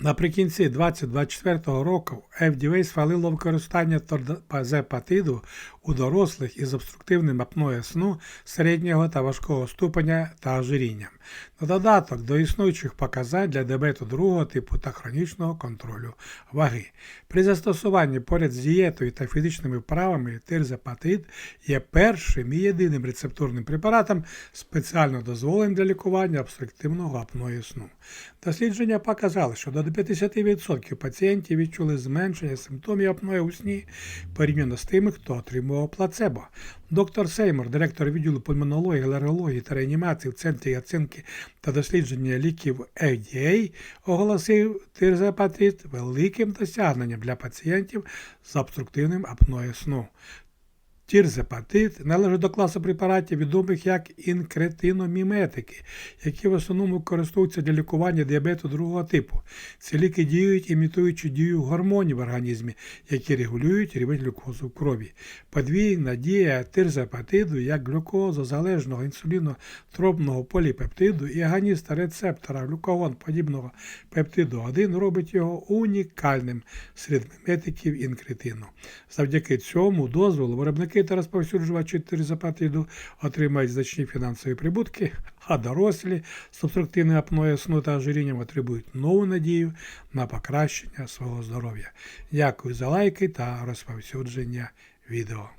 Наприкінці 2024 року FDA схвалило використання торзепатиду у дорослих із обструктивним апноє сну середнього та важкого ступеня та ожирінням. На додаток до існуючих показань для діабету другого типу та хронічного контролю ваги. При застосуванні поряд з дієтою та фізичними вправами тирзепатид є першим і єдиним рецептурним препаратом, спеціально дозволеним для лікування обструктивного апної сну. Дослідження показали, що до 50% пацієнтів відчули зменшення симптомів апної у сні порівняно з тими, хто отримував плацебо. Доктор Сеймор, директор відділу пульмонології, алергології та реанімації в Центрі оцінки та дослідження ліків FDA, оголосив тирзепатит великим досягненням для пацієнтів з обструктивним апноє сну. Тірзепатит належить до класу препаратів, відомих як інкретиноміметики, які в основному використовуються для лікування діабету другого типу. Ці ліки діють, імітуючи дію гормонів в організмі, які регулюють рівень глюкозу в крові. Подвійна дія тирзепатиду як глюкозозалежного інсулінотропного поліпептиду і агоніста рецептора глюкогон подібного пептиду 1 робить його унікальним серед міметиків інкретину. Завдяки цьому дозволу виробники та розповсюджувачі тирзепатиду отримають значні фінансові прибутки, а дорослі з обструктивною апноє сну та ожирінням отримують нову надію на покращення свого здоров'я. Дякую за лайки та розповсюдження відео.